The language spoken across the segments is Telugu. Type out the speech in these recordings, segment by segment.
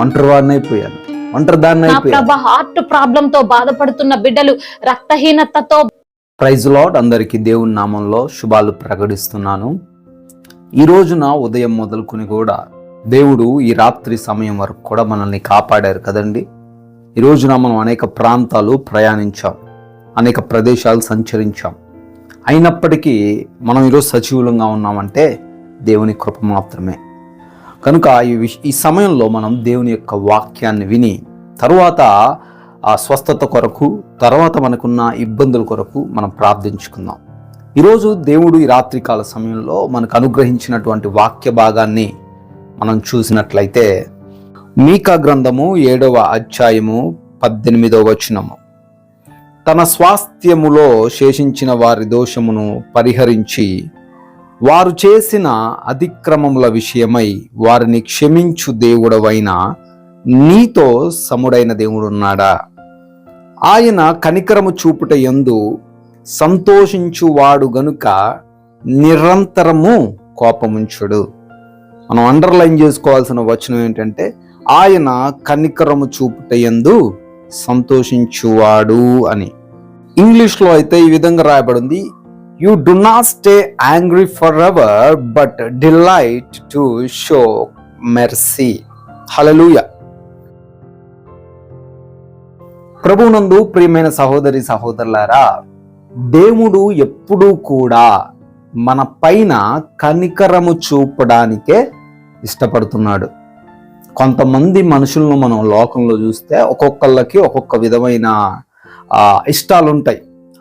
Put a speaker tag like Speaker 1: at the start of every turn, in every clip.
Speaker 1: అయిపోయాను ఒంటరి దాన్ని
Speaker 2: నా
Speaker 1: అయిపోయాను
Speaker 2: ప్రభ హార్ట్ ప్రాబ్లం తో బాధపడుతున్న బిడ్డలు రక్తహీనతతో
Speaker 1: ప్రైజ్ లాడ్ అందరికీ దేవుని నామంలో శుభాలు ప్రకటిస్తున్నాను. ఈ రోజున ఉదయం మొదలుకొని కూడా దేవుడు ఈ రాత్రి సమయం వరకు కూడా మనల్ని కాపాడారు కదండి. ఈ రోజున మనం అనేక ప్రాంతాలు ప్రయాణించాం. అనేక ప్రదేశాలు సంచరించాం. అయినప్పటికీ మనం ఈరోజు సజీవులంగా ఉన్నామంటే దేవుని కృప మాత్రమే. కనుక ఈ విష ఈ సమయంలో మనం దేవుని యొక్క వాక్యాన్ని విని తరువాత ఆ స్వస్థత కొరకు తర్వాత మనకున్న ఇబ్బందుల కొరకు మనం ప్రార్థించుకుందాం. ఈరోజు దేవుడు ఈ రాత్రికాల సమయంలో మనకు అనుగ్రహించినటువంటి వాక్య భాగాన్ని మనం చూసినట్లయితే మీకా గ్రంథము ఏడవ అధ్యాయము పద్దెనిమిదవ వచనము. తన స్వాస్థ్యములో శేషించిన వారి దోషమును పరిహరించి వారు చేసిన అతిక్రమముల విషయమై వారిని క్షమించు దేవుడవైన నీతో సముడైన దేవుడున్నాడా? ఆయన కనికరము చూపుట యందు సంతోషించువాడు గనుక నిరంతరము కోపముంచుడు. మనం అండర్లైన్ చేసుకోవాల్సిన వచనం ఏంటంటే ఆయన కనికరము చూపుట యందు సంతోషించువాడు అని. ఇంగ్లీష్లో అయితే ఈ విధంగా రాయబడింది you do not stay angry forever but delight to show mercy hallelujah ప్రభునందు ప్రియమైన సహోదరి సహోదరులారా దేవుడు ఎప్పుడూ కూడా మన పైన కనికరము చూపడానికే ఇష్టపడుతున్నాడు. కొంతమంది మనుషులను మనం లోకంలో చూస్తే ఒక్కొక్కళ్ళకి ఒక్కొక్క విధమైన ఇష్టాలుంటాయి ఇష్టాలు ఉంటాయి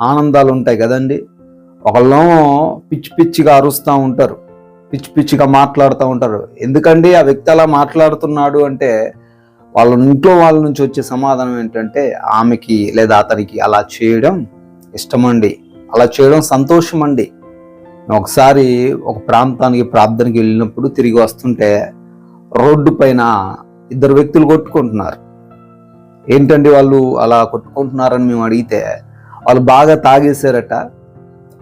Speaker 1: ఆనందాలు ఉంటాయి కదండి. ఒకళ్ళేమో పిచ్చి పిచ్చిగా అరుస్తూ ఉంటారు పిచ్చి పిచ్చిగా మాట్లాడుతూ ఉంటారు. ఎందుకండి ఆ వ్యక్తి అలా మాట్లాడుతున్నాడు అంటే వాళ్ళ ఇంట్లో వాళ్ళ నుంచి వచ్చే సమాధానం ఏంటంటే ఆమెకి లేదా అతనికి అలా చేయడం ఇష్టమండి. అలా చేయడం సంతోషం అండి ఒకసారి ఒక ప్రాంతానికి ప్రార్థనకి వెళ్ళినప్పుడు తిరిగి వస్తుంటే రోడ్డు పైన ఇద్దరు వ్యక్తులు కొట్టుకుంటున్నారు. ఏంటండి వాళ్ళు అలా కొట్టుకుంటున్నారని మేము అడిగితే వాళ్ళు బాగా తాగేశారట.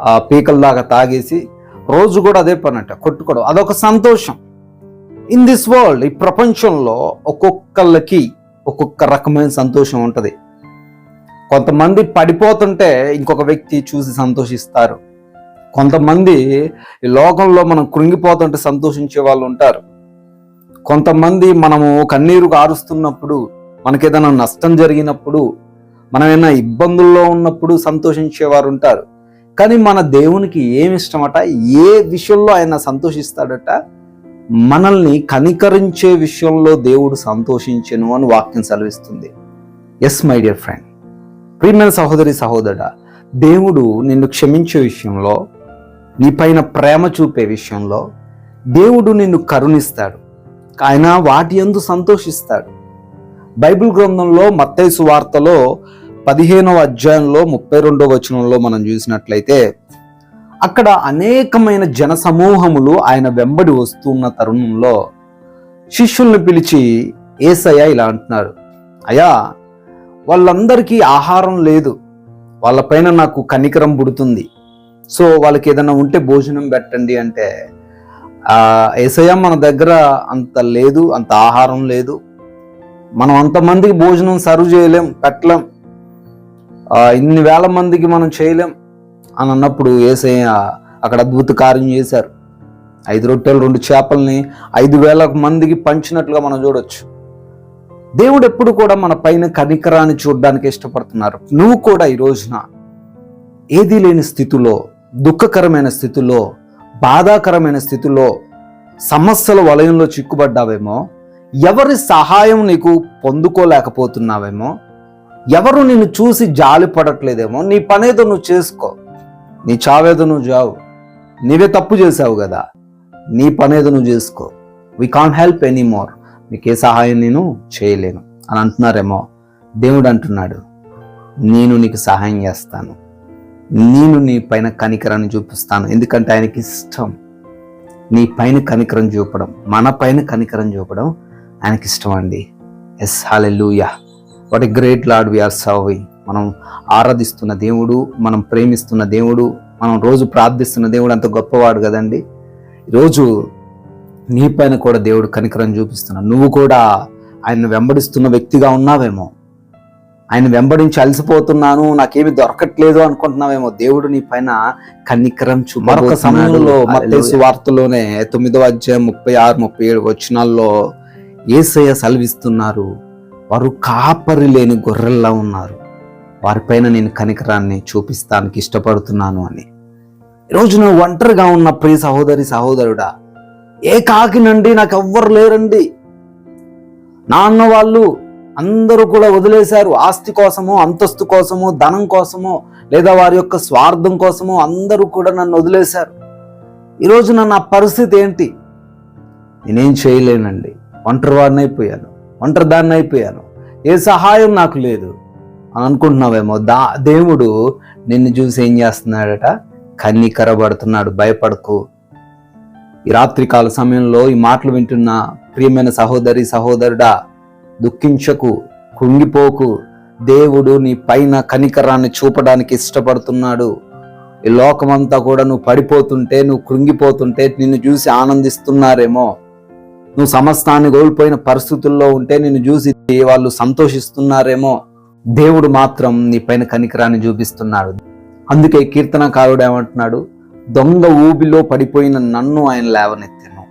Speaker 1: ఆ పీకల దాకా తాగేసి రోజు కూడా అదే పని అంట కొట్టుకోవడం. అదొక సంతోషం. ఇన్ దిస్ వరల్డ్ ఈ ప్రపంచంలో ఒక్కొక్కళ్ళకి ఒక్కొక్క రకమైన సంతోషం ఉంటుంది. కొంతమంది పడిపోతుంటే ఇంకొక వ్యక్తి చూసి సంతోషిస్తారు. కొంతమంది ఈ లోకంలో మనం కృంగిపోతుంటే సంతోషించే వాళ్ళు ఉంటారు. కొంతమంది మనము కన్నీరు కారుస్తున్నప్పుడు మనకేదైనా నష్టం జరిగినప్పుడు మనం ఏమైనా ఇబ్బందుల్లో ఉన్నప్పుడు సంతోషించేవారు ఉంటారు. కానీ మన దేవునికి ఏమి ఇష్టమట? ఏ విషయంలో ఆయన సంతోషిస్తాడట? మనల్ని కనికరించే విషయంలో దేవుడు సంతోషించెను అని వాక్యం సెలవిస్తుంది. ఎస్ మై డియర్ ఫ్రెండ్ ప్రియమైన సహోదరి సహోదరుడ దేవుడు నిన్ను క్షమించే విషయంలో నీ పైన ప్రేమ చూపే విషయంలో దేవుడు నిన్ను కరుణిస్తాడు. ఆయన వాటి ఎందు సంతోషిస్తాడు. బైబిల్ గ్రంథంలో మత్తైసు వార్తలో పదిహేనవ అధ్యాయంలో ముప్పై రెండవ వచనంలో మనం చూసినట్లయితే అక్కడ అనేకమైన జన సమూహములు ఆయన వెంబడి వస్తున్న తరుణంలో శిష్యుల్ని పిలిచి ఏసయ్య ఇలా అంటున్నారు. అయ్యా వాళ్ళందరికీ ఆహారం లేదు. వాళ్ళపైన నాకు కనికరం పుడుతుంది. సో వాళ్ళకి ఏదైనా ఉంటే భోజనం పెట్టండి అంటే ఏసయ్య మన దగ్గర అంత లేదు అంత ఆహారం లేదు. మనం అంతమందికి భోజనం సర్వ్ చేయలేం పెట్టలేం. ఇన్ని వేల మందికి మనం చేయలేం అని అన్నప్పుడు ఏసయ్య అక్కడ అద్భుత కార్యం చేశారు. ఐదు రొట్టెలు రెండు చేపల్ని ఐదు వేల మందికి పంచినట్లుగా మనం చూడొచ్చు. దేవుడు ఎప్పుడు కూడా మన పైన కనికరాన్ని చూడడానికి ఇష్టపడుతున్నారు. నువ్వు కూడా ఈ రోజున ఏదీ లేని స్థితిలో దుఃఖకరమైన స్థితిలో బాధాకరమైన స్థితిలో సమస్యల వలయంలో చిక్కుబడ్డావేమో ఎవరి సహాయం నీకు పొందుకోలేకపోతున్నావేమో ఎవరు నిన్ను చూసి జాలి పడట్లేదేమో? నీ పనేదో నువ్వు చేసుకో. నీ చావేదో నువ్వు చావు నీవే తప్పు చేసావు కదా. నీ పనేదో నువ్వు చేసుకో. We can help any more సహాయం నేను చేయలేను. అని అంటున్నారేమో? దేవుడు అంటున్నాడు నేను నీకు సహాయం చేస్తాను. నేను నీ పైన కనికరాన్ని చూపిస్తాను. ఎందుకంటే ఆయనకి ఇష్టం. నీ పైన కనికరం చూపడం మన పైన కనికరం చూపడం ఆయనకి ఇష్టం అండి. Yes hallelujah what a great lord we are serving మనం ఆరాధిస్తున్న దేవుడు మనం ప్రేమిస్తున్న దేవుడు మనం రోజు ప్రార్థిస్తున్న దేవుడు అంత గొప్పవాడు కదండి. ఈరోజు నీ పైన కూడా దేవుడు కనికరం చూపిస్తున్నాడు. నువ్వు కూడా ఆయన వెంబడిస్తున్న వ్యక్తిగా ఉన్నావేమో. ఆయన వెంబడించి అలసిపోతున్నాను నాకేమి దొరకట్లేదు అనుకుంటున్నావేమో. దేవుడు నీ పైన కన్నికరం చూ మరొక సమయంలో మత్తేసు వార్తలోనే తొమ్మిదవ అధ్యాయం ముప్పై ఆరు ముప్పై ఏడు వచనాల్లో ఏసయ్య సెలవిస్తున్నారు. వారు కాపరి లేని గొర్రెల్లా ఉన్నారు. వారిపైన నేను కనికరాన్ని చూపిస్తానికి ఇష్టపడుతున్నాను అని. ఈరోజు నువ్వు ఒంటరిగా ఉన్న ప్రియ సహోదరి సహోదరుడా ఏ కాకినండి నాకు ఎవ్వరు లేరండి? నాన్న వాళ్ళు అందరూ కూడా వదిలేశారు. ఆస్తి కోసమో అంతస్తు కోసమో ధనం కోసమో లేదా వారి యొక్క స్వార్థం కోసమో అందరూ కూడా నన్ను వదిలేశారు. ఈరోజు నా పరిస్థితి ఏంటి? నేనేం చేయలేనండి. ఒంటరి వాడినైపోయాను ఒంటరిదాన్ని అయిపోయాను. ఏ సహాయం నాకు లేదు. అని అనుకుంటున్నావేమో. దా దేవుడు నిన్ను చూసి ఏం చేస్తున్నాడట? కన్నీకరబడుతున్నాడు భయపడకు. ఈ రాత్రికాల సమయంలో ఈ మాటలు వింటున్న ప్రియమైన సహోదరి సహోదరుడా దుఃఖించకు కృంగిపోకు. దేవుడు నీ పైన కనికరాన్ని చూపడానికి ఇష్టపడుతున్నాడు. ఈ లోకమంతా కూడా నువ్వు పడిపోతుంటే నువ్వు కృంగిపోతుంటే నిన్ను చూసి ఆనందిస్తున్నారేమో. నువ్వు సమస్తాన్ని కోల్పోయిన పరిస్థితుల్లో ఉంటే నిన్ను చూసి వాళ్ళు సంతోషిస్తున్నారేమో. దేవుడు మాత్రం నీ పైన కనికరాన్ని చూపిస్తున్నాడు. అందుకే కీర్తనకారుడు ఏమంటున్నాడు? దొంగ ఊబిలో పడిపోయిన నన్ను ఆయన లేవనెత్తాను.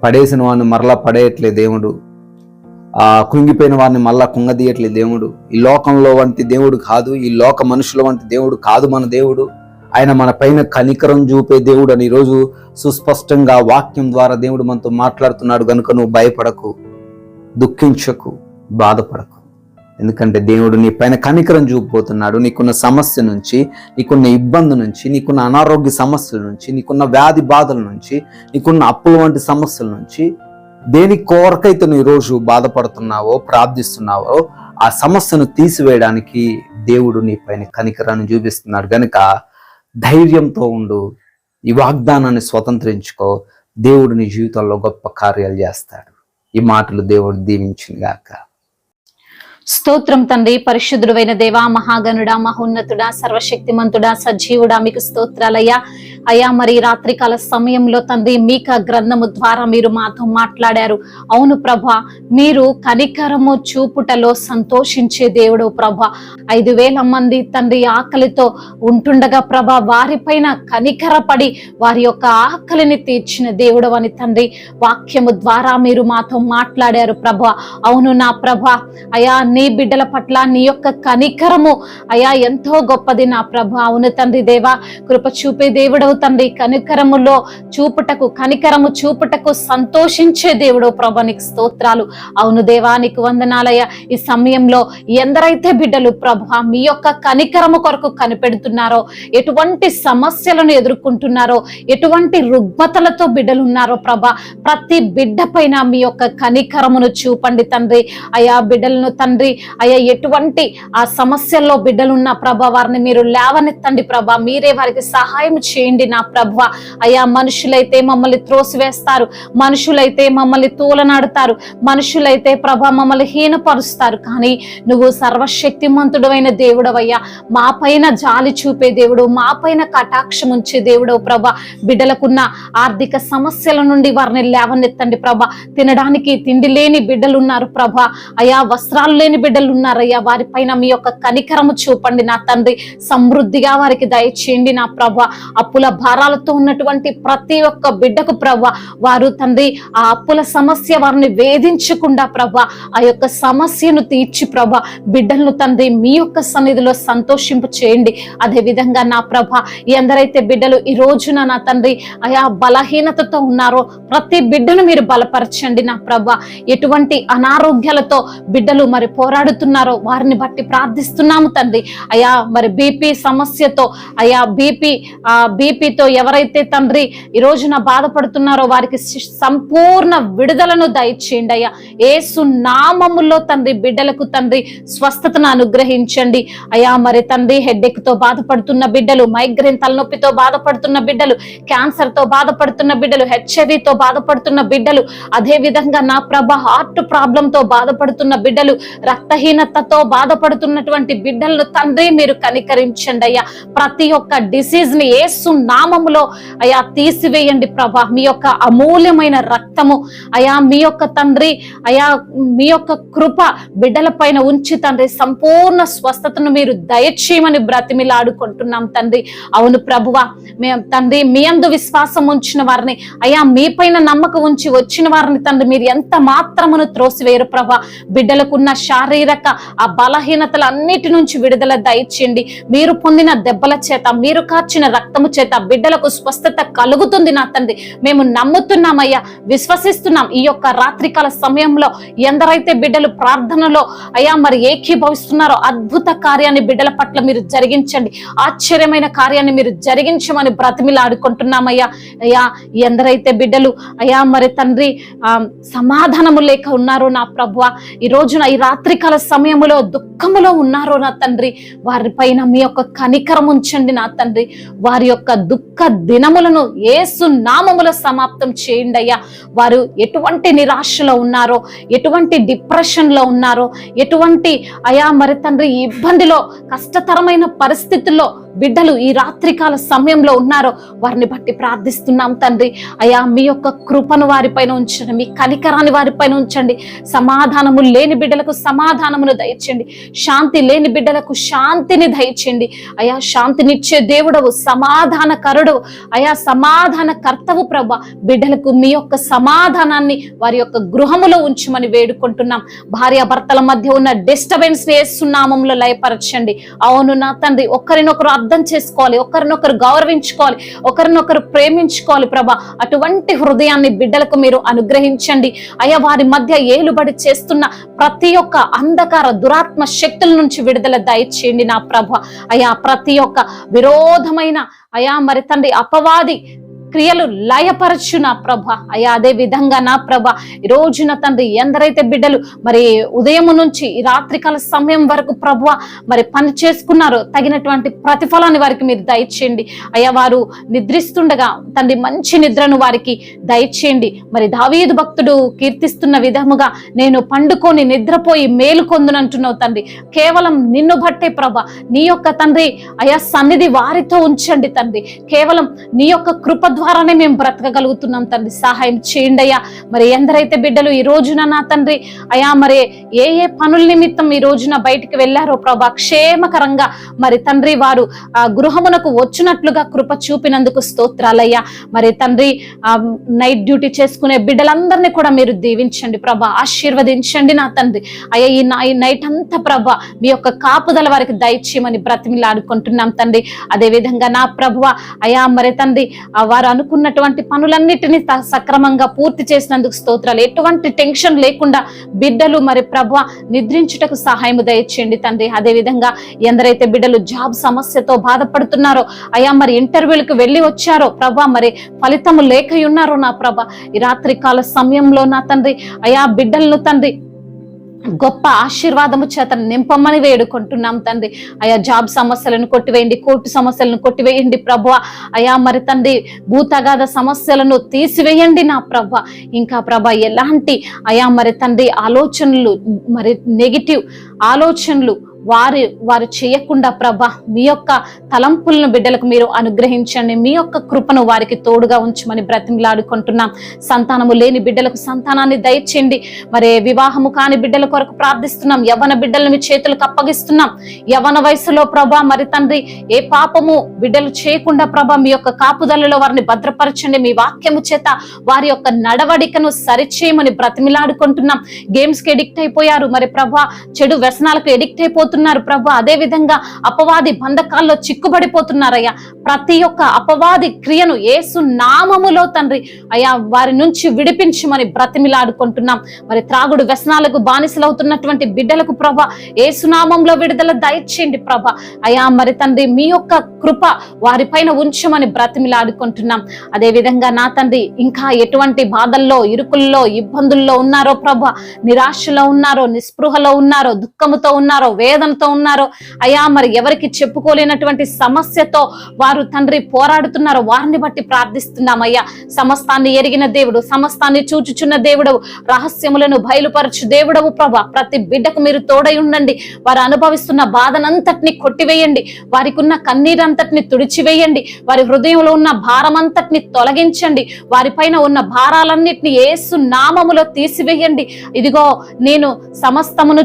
Speaker 1: పడేసిన వాడిని మరలా పడేయట్లే దేవుడు. ఆ కుంగిపోయిన వాడిని మళ్ళా కుంగదీయట్లే దేవుడు. ఈ లోకంలో వంటి దేవుడు కాదు ఈ లోక మనుషుల వంటి దేవుడు కాదు మన దేవుడు. ఆయన మన పైన కనికరం చూపే దేవుడు అని ఈరోజు సుస్పష్టంగా వాక్యం ద్వారా దేవుడు మనతో మాట్లాడుతున్నాడు. కనుక నువ్వు భయపడకు దుఃఖించకు బాధపడకు. ఎందుకంటే దేవుడు నీ పైన కనికరం చూపిపోతున్నాడు నీకున్న సమస్య నుంచి నీకున్న ఇబ్బంది నుంచి నీకున్న అనారోగ్య సమస్యల నుంచి నీకున్న వ్యాధి బాధల నుంచి నీకున్న అప్పుల వంటి సమస్యల నుంచి దేని కోరకైతే నువ్వు ఈరోజు బాధపడుతున్నావో ప్రార్థిస్తున్నావో ఆ సమస్యను తీసివేయడానికి దేవుడు నీ పైన కనికరాన్ని చూపిస్తున్నాడు. కనుక ధైర్యంతో ఉండు. ఈ వాగ్దానాన్ని స్వతంత్రించుకో. దేవుడు నీ జీవితంలో గొప్ప కార్యాలు చేస్తాడు. ఈ మాటలు దేవుడు దీవించింది గాక.
Speaker 2: స్తోత్రం తండ్రి పరిశుద్ధుడైన దేవా మహాగనుడా మహోన్నతుడా సర్వశక్తిమంతుడా సజీవుడా మీకు స్తోత్రాలయ్యా. అయ్యా మరి రాత్రికాల సమయంలో తండ్రి మీక గ్రంథము ద్వారా మీరు మాతో మాట్లాడారు. అవును ప్రభా మీరు కనికరము చూపుటలో సంతోషించే దేవుడు ప్రభా. ఐదు వేల మంది తండ్రి ఆకలితో ఉంటుండగా ప్రభా వారిపైన కనికరపడి వారి యొక్క ఆకలిని తీర్చిన దేవుడు అని తండ్రి వాక్యము ద్వారా మీరు మాతో మాట్లాడారు ప్రభా. అవును నా ప్రభా అయా నీ బిడ్డల పట్ల నీ యొక్క కనికరము అయా ఎంతో గొప్పది నా ప్రభ. అవును తండ్రి దేవా కృప చూపే దేవుడవు తండ్రి కనికరములో చూపుటకు కనికరము చూపుటకు సంతోషించే దేవుడు ప్రభా. నీకు స్తోత్రాలు. అవును దేవానికి వందనాలయ ఈ సమయంలో ఎందరైతే బిడ్డలు ప్రభ మీ యొక్క కనికరము కొరకు కనిపెడుతున్నారో ఎటువంటి సమస్యలను ఎదుర్కొంటున్నారో ఎటువంటి రుగ్మతలతో బిడ్డలు ఉన్నారో ప్రభ ప్రతి బిడ్డ పైన మీ యొక్క కనికరమును చూపండి తండ్రి. అయా బిడ్డలను తండ్రి అయ్యా ఎటువంటి ఆ సమస్యల్లో బిడ్డలున్న ప్రభ వారిని మీరు లేవనెత్తండి ప్రభ. మీరే వారికి సహాయం చేయండి నా ప్రభ. అయా మనుషులైతే మమ్మల్ని త్రోసివేస్తారు. మనుషులైతే మమ్మల్ని తూలనాడుతారు. మనుషులైతే ప్రభ మమ్మల్ని హీనపరుస్తారు. కానీ నువ్వు సర్వశక్తిమంతుడమైన దేవుడవయ్యా. మా పైన జాలి చూపే దేవుడు మా పైన కటాక్షం ఉంచే దేవుడు ప్రభ. బిడ్డలకున్న ఆర్థిక సమస్యల నుండి వారిని లేవనెత్తండి ప్రభ. తినడానికి తిండి లేని బిడ్డలు ఉన్నారు ప్రభ. అయా వస్త్రాలు లేని బిడ్డలు ఉన్నారయ్యా వారిపైన మీ యొక్క కనికరము చూపండి నా తండ్రి. సమృద్ధిగా వారికి దయచేయండి నా ప్రభ. అప్పుల భారాలతో ఉన్నటువంటి ప్రతి ఒక్క బిడ్డకు ప్రభ వారు తండ్రి ఆ అప్పుల సమస్య వారిని వేధించకుండా ప్రవ్వ ఆ యొక్క సమస్యను తీర్చి ప్రభ బిడ్డలను తండ్రి మీ యొక్క సన్నిధిలో సంతోషింపు చేయండి. అదే విధంగా నా ప్రభ ఎందరైతే బిడ్డలు ఈ రోజున నా తండ్రి ఆయా బలహీనతతో ఉన్నారో ప్రతి బిడ్డను మీరు బలపరచండి నా ప్రభ. ఎటువంటి అనారోగ్యాలతో బిడ్డలు మరి పోరాడుతున్నారో వారిని బట్టి ప్రార్థిస్తున్నాము తండ్రి. అయా మరి బీపీ సమస్యతో అయా బీపీ ఆ నొప్పితో ఎవరైతే తండ్రి ఈ రోజున బాధపడుతున్నారో వారికి సంపూర్ణ విడుదలను దయచేయండి అయ్యా ఏసు నామములో తండ్రి బిడ్డలకు తండ్రి స్వస్థతను అనుగ్రహించండి. అయ్యా మరి తండ్రి హెడ్ఎక్తో బాధపడుతున్న బిడ్డలు మైగ్రేన్ తలనొప్పితో బాధపడుతున్న బిడ్డలు క్యాన్సర్తో బాధపడుతున్న బిడ్డలు హెచ్ఐవితో బాధపడుతున్న బిడ్డలు అదే విధంగా నా ప్రభ హార్ట్ ప్రాబ్లం తో బాధపడుతున్న బిడ్డలు రక్తహీనతతో బాధపడుతున్నటువంటి బిడ్డలను తండ్రి మీరు కనికరించండి అయ్యా. ప్రతి ఒక్క డిసీజ్ని ఏసు నామములో అయా తీసివేయండి ప్రభా. మీ యొక్క అమూల్యమైన రక్తము అయా మీ యొక్క తండ్రి అయా మీ యొక్క కృప బిడ్డల పైన ఉంచి తండ్రి సంపూర్ణ స్వస్థతను మీరు దయచేయమని బ్రతిమిలాడుకుంటున్నాం తండ్రి. అవును ప్రభువా మేము తండ్రి మీ అందు విశ్వాసం ఉంచిన వారిని అయా మీ పైన నమ్మకం ఉంచి వచ్చిన వారిని తండ్రి మీరు ఎంత మాత్రమును త్రోసివేయరు ప్రభా. బిడ్డలకున్న శారీరక ఆ బలహీనతలు అన్నిటి నుంచి విడుదల దయచేయండి. మీరు పొందిన దెబ్బల చేత మీరు కార్చిన రక్తము చేత బిడ్డలకు స్వస్థత కలుగుతుంది నా తండ్రి. మేము నమ్ముతున్నామయ్యా విశ్వసిస్తున్నాం ఈ యొక్క రాత్రికాల సమయంలో ఎందరైతే బిడ్డలు ప్రార్థనలో అయ్యా మరి ఏకీభవిస్తున్నారో అద్భుత కార్యాన్ని బిడ్డల పట్ల మీరు జరిగించండి. ఆశ్చర్యమైన కార్యాన్ని మీరు జరిగించమని బ్రతిమిలాడుకుంటున్నామయ్యా. అయ్యా ఎందరైతే బిడ్డలు అయ్యా మరి తండ్రి ఆ సమాధానము లేక ఉన్నారో నా ప్రభు ఈ రోజున ఈ రాత్రికాల సమయములో దుఃఖములో ఉన్నారో నా తండ్రి వారి పైన మీ యొక్క కనికరం ఉంచండి నా తండ్రి. వారి యొక్క దుఃఖ దినములను ఏసు నామముల సమాప్తం చేయండి అయ్యా వారు ఎటువంటి నిరాశలో ఉన్నారో ఎటువంటి డిప్రెషన్లో ఉన్నారో ఎటువంటి అయా మరి తండ్రి ఇబ్బందిలో కష్టతరమైన పరిస్థితుల్లో బిడ్డలు ఈ రాత్రికాల సమయంలో ఉన్నారో వారిని బట్టి ప్రార్థిస్తున్నాం తండ్రి. అయా మీ యొక్క కృపను వారిపైన ఉంచండి మీ కనికరాన్ని వారిపైన ఉంచండి. సమాధానము లేని బిడ్డలకు సమాధానమును దయచండి శాంతి లేని బిడ్డలకు శాంతిని దయచండి అయా శాంతినిచ్చే దేవుడవు సమాధానకరుడు అయా సమాధాన కర్తవు ప్రభ. బిడ్డలకు మీ యొక్క సమాధానాన్ని వారి యొక్క గృహములో ఉంచమని వేడుకుంటున్నాం. భార్యాభర్తల మధ్య ఉన్న డిస్టర్బెన్స్ వేస్తున్నామంలో లయపరచండి. అవును నా తండ్రి ఒకరినొకరు అర్థం చేసుకోవాలి ఒకరినొకరు గౌరవించుకోవాలి ఒకరినొకరు ప్రేమించుకోవాలి ప్రభా. అటువంటి హృదయాన్ని బిడ్డలకు మీరు అనుగ్రహించండి. అయ్యా వారి మధ్య ఏలుబడి చేస్తున్న ప్రతి ఒక్క అంధకార దురాత్మ శక్తుల నుంచి విడుదల దయచేయండి నా ప్రభ. అయా ప్రతి ఒక్క విరోధమైన అయా మరి తండ్రి అపవాది క్రియలు లయపరచు నా ప్రభ? అయ్యా అదే విధంగా నా ప్రభ ఈ రోజున తండ్రి ఎందరైతే బిడ్డలు మరి ఉదయం నుంచి రాత్రికాల సమయం వరకు ప్రభు మరి పని చేసుకున్నారో తగినటువంటి ప్రతిఫలాన్ని వారికి మీరు దయచేయండి. అయ్యా వారు నిద్రిస్తుండగా తండ్రి మంచి నిద్రను వారికి దయచేయండి. మరి దావీదు భక్తుడు కీర్తిస్తున్న విధముగా నేను పండుకొని నిద్రపోయి మేలు కొందునంటున్నావు తండ్రి. కేవలం నిన్ను బట్టే ప్రభ నీ యొక్క తండ్రి అయా సన్నిధి వారితో ఉంచండి తండ్రి. కేవలం నీ యొక్క కృప ద్వారానే మేము బ్రతకగలుగుతున్నాం తండ్రి. సహాయం చేయండి అయ్యా. మరి ఎందరైతే బిడ్డలు ఈ రోజున నా తండ్రి అయా మరి ఏ ఏ పనుల నిమిత్తం ఈ రోజున బయటికి వెళ్ళారో ప్రభా క్షేమకరంగా మరి తండ్రి వారు ఆ గృహమునకు వచ్చినట్లుగా కృప చూపినందుకు స్తోత్రాలయ్యా. మరి తండ్రి ఆ నైట్ డ్యూటీ చేసుకునే బిడ్డలందరినీ కూడా మీరు దీవించండి ప్రభా ఆశీర్వదించండి నా తండ్రి. అయ్యా ఈ ఈ నైట్ అంతా ప్రభా మీ యొక్క కాపుదల వారికి దయచేయమని బ్రతిమిలాడుకుంటున్నాం తండ్రి. అదే విధంగా నా ప్రభువ అయా మరి తండ్రి వారు అనుకున్నటువంటి పనులన్నిటినీ సక్రమంగా పూర్తి చేసినందుకు స్తోత్రాలు. ఎటువంటి టెన్షన్ లేకుండా బిడ్డలు మరి ప్రభు నిద్రించుటకు సహాయం దయచేయండి తండ్రి. అదే విధంగా ఎందరైతే బిడ్డలు జాబ్ సమస్యతో బాధపడుతున్నారో అయా మరి ఇంటర్వ్యూలకు వెళ్ళి వచ్చారో ప్రభా మరి ఫలితము లేక ఉన్నారో నా ప్రభ ఈ రాత్రి కాల సమయంలో నా తండ్రి అయా బిడ్డలను తండ్రి గొప్ప ఆశీర్వాదము చేత నింపమని వేడుకుంటున్నాం తండ్రి. అయా జాబ్ సమస్యలను కొట్టివేయండి కోర్టు సమస్యలను కొట్టివేయండి ప్రభు అయా మరి తండ్రి భూతగాథ సమస్యలను తీసివేయండి నా ప్రభ ఇంకా ప్రభ ఎలాంటి అయా మరి తండ్రి ఆలోచనలు మరి నెగిటివ్ ఆలోచనలు వారి వారు చేయకుండా ప్రభ మీ యొక్క తలంపులను బిడ్డలకు మీరు అనుగ్రహించండి. మీ యొక్క కృపను వారికి తోడుగా ఉంచమని బ్రతిమలాడుకుంటున్నాం. సంతానము లేని బిడ్డలకు సంతానాన్ని దయచేయండి. మరి వివాహము కాని బిడ్డల కొరకు ప్రార్థిస్తున్నాం. యవన బిడ్డలను మీ చేతులకు అప్పగిస్తున్నాం. యవన వయసులో ప్రభా మరి తండ్రి ఏ పాపము బిడ్డలు చేయకుండా ప్రభా మీ యొక్క కాపుదలలో వారిని భద్రపరచండి. మీ వాక్యము చేత వారి యొక్క నడవడికను సరిచేయమని బ్రతిమిలాడుకుంటున్నాం. గేమ్స్కి ఎడిక్ట్ అయిపోయారు. మరి ప్రభా చెడు వ్యసనాలకు ఎడిక్ట్ అయిపోతున్నారు ప్రభా. అదే విధంగా అపవాది బంధకాల్లో చిక్కుబడిపోతున్నారయ్యా. ప్రతి ఒక్క అపవాది క్రియను ఏసు నామములో తండ్రి అయ్యా వారి నుంచి విడిపించమని బ్రతిమిలాడుకుంటున్నాం. మరి త్రాగుడు వ్యసనాలకు బానిసలవుతున్నటువంటి బిడ్డలకు ప్రభ ఏసునామంలో విడుదల దయచేయండి ప్రభ. అయా మరి తండ్రి మీ యొక్క కృప వారిపైన ఉంచమని బ్రతిమిలాడుకుంటున్నాం. అదే విధంగా నా తండ్రి ఇంకా ఎటువంటి బాధల్లో ఇరుకుల్లో ఇబ్బందుల్లో ఉన్నారో ప్రభ నిరాశలో ఉన్నారో నిస్పృహలో ఉన్నారో దుఃఖముతో ఉన్నారో వేదనతో ఉన్నారో అయా మరి ఎవరికి చెప్పుకోలేనటువంటి సమస్యతో వారు తండ్రి పోరాడుతున్నారో వారిని బట్టి ప్రార్థిస్తున్నామయ్యా. సమస్తాన్ని ఎరిగిన దేవుడు సమస్తాన్ని చూచుచున్న దేవుడు రహస్యములను బయలుపరచు దేవుడవు ప్రభా. ప్రతి బిడ్డకు మీరు తోడై ఉండండి. వారు అనుభవిస్తున్న బాధనంతటిని కొట్టివేయండి. వారికి ఉన్న కన్నీరంతటిని తుడిచివేయండి. వారి హృదయంలో ఉన్న భారమంతటిని తొలగించండి. వారిపైన ఉన్న భారాలన్నిటిని ఏసు నామములో తీసివేయండి. ఇదిగో నేను సమస్తమును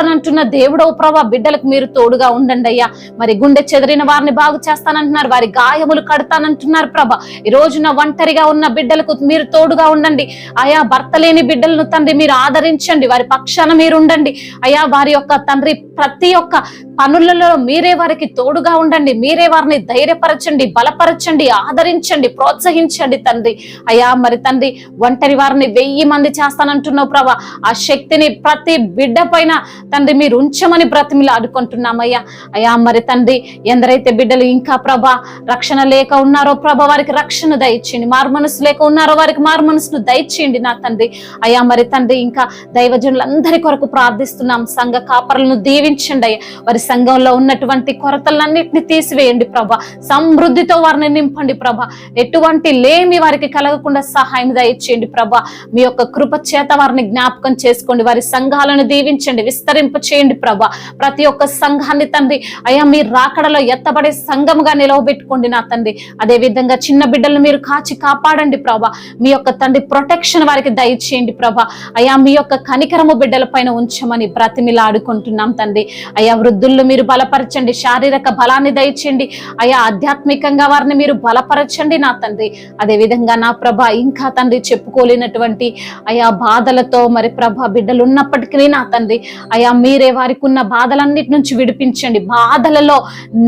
Speaker 2: చేయువాడనంటున్న దేవుడవు ప్రభా బిడ్డలకు మీరు తోడుగా ఉండండి అయ్యా. మరి గుండె చెదిరిన వారిని బాగు చేస్తానంటున్నారు వారి గాయములు కడతానంటున్నారు ప్రభ. ఈ రోజున ఒంటరిగా ఉన్న బిడ్డలకు మీరు తోడుగా ఉండండి. అయా భర్త లేని బిడ్డలను తండ్రి మీరు ఆదరించండి వారి పక్షాన మీరు ఉండండి. అయా వారి యొక్క తండ్రి ప్రతి ఒక్క పనులలో మీరే వారికి తోడుగా ఉండండి. మీరే వారిని ధైర్యపరచండి బలపరచండి ఆదరించండి ప్రోత్సహించండి తండ్రి. అయా మరి తండ్రి ఒంటరి వారిని వెయ్యి మంది చేస్తానంటున్నావు ప్రభా. ఆ శక్తిని ప్రతి బిడ్డ పైన తండ్రి మీరు ఉంచమని బ్రతిమిలు ఆడుకుంటున్నామయ్యా. అయ్యా మరి తండ్రి ఎందరైతే బిడ్డలు ఇంకా ప్రభా రక్షణ లేక ఉన్నారో ప్రభ వారికి రక్షణ దయచేయండి. మారు మనసు లేక ఉన్నారో వారికి మారు మనసును దయచేయండి నా తండ్రి. అయ్యా మరి తండ్రి ఇంకా దైవజనులందరి కొరకు ప్రార్థిస్తున్నాం. సంఘ కాపరులను దీవించండి అయ్యా. వారి సంఘంలో ఉన్నటువంటి కొరతలన్నింటినీ తీసివేయండి ప్రభ. సమృద్ధితో వారిని నింపండి ప్రభ. ఎటువంటి లేమి వారికి కలగకుండా సహాయం దయచేయండి ప్రభ. మీ యొక్క కృప చేత వారిని జ్ఞాపకం చేసుకోండి. వారి సంఘాలను దీవించండి. విస్తరింప చేయండి ప్రభ. ప్రతి ఒక్క సంఘాన్ని తండ్రి అయ్యా మీ రాకడలో ఎత్తబడే సంఘముగా నిలవబెట్టుకోండి నా తండ్రి. అదే విధంగా చిన్న బిడ్డలను మీరు కాచి కాపాడండి ప్రభ. మీ యొక్క తండ్రి ప్రొటెక్షన్ వారికి దయచేయండి ప్రభ. అయ్యా మీ యొక్క కనికరము బిడ్డల పైన ఉంచమని బ్రతిమిలాడుకుంటున్నాం తండ్రి. అయ్యా వృద్ధుల్లో మీరు బలపరచండి శారీరక బలాన్ని దయచేయండి. అయ్యా ఆధ్యాత్మికంగా వారిని మీరు బలపరచండి నా తండ్రి. అదే విధంగా నా ప్రభ ఇంకా తండ్రి చెప్పుకోలేనటువంటి అయా బాధలతో మరి ప్రభ బిడ్డలు ఉన్నప్పటికీ నా తండ్రి. అయా మీరే వారికి ఉన్న బాధలన్నిటి నుంచి విడిపించండి. బాధలలో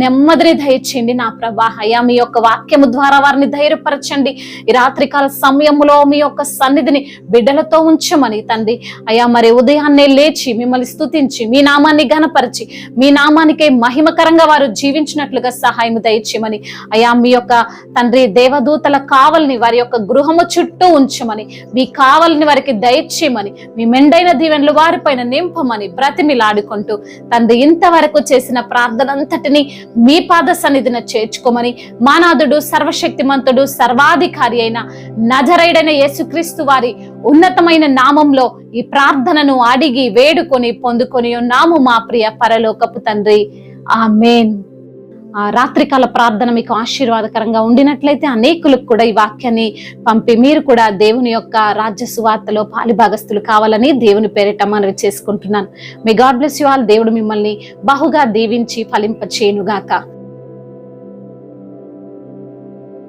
Speaker 2: నెమ్మదిని దయచేయండి నా ప్రభా. అయ్యా మీ యొక్క వాక్యము ద్వారా వారిని ధైర్యపరచండి. ఈ రాత్రికాల సమయంలో మీ యొక్క సన్నిధిని బిడ్డలతో ఉంచమని తండ్రి. అయ్యా మరి ఉదయాన్నే లేచి మిమ్మల్ని స్థుతించి మీ నామాన్ని గనపరిచి మీ నామానికే మహిమకరంగా వారు జీవించినట్లుగా సహాయం దయచేయమని. అయ్యా మీ యొక్క తండ్రి దేవదూతల కావల్ని వారి యొక్క గృహము చుట్టూ ఉంచమని మీ కావల్ని వారికి దయచేయమని మీ మెండైన దీవెనలు వారిపైన నింపమని బ్రతిమిలాడుకుంటూ తండ్రి ఇంతవరకు చేసిన ప్రార్థన అంతటిని మీ పాద సన్నిధిన చేర్చుకోమని మానాథుడు సర్వశక్తిమంతుడు సర్వాధికారి అయిన నజరైడైన యేసుక్రీస్తు వారి ఉన్నతమైన నామంలో ఈ ప్రార్థనను అడిగి వేడుకొని పొందుకొని ఉన్నాము మా ప్రియ పరలోకపు తండ్రి. ఆమేన్. రాత్రికాల ప్రార్థన మీకు ఆశీర్వాదకరంగా ఉండినట్లయితే అనేకులకు కూడా ఈ వాక్యాన్ని పంపి మీరు కూడా దేవుని యొక్క రాజ్య సువార్తలో పాలిభాగస్తులు కావాలని దేవుని పేరిట మనవి చేసుకుంటున్నాను. May God bless you all దేవుడు మిమ్మల్ని బహుగా దీవించి ఫలింపచేయునుగాక.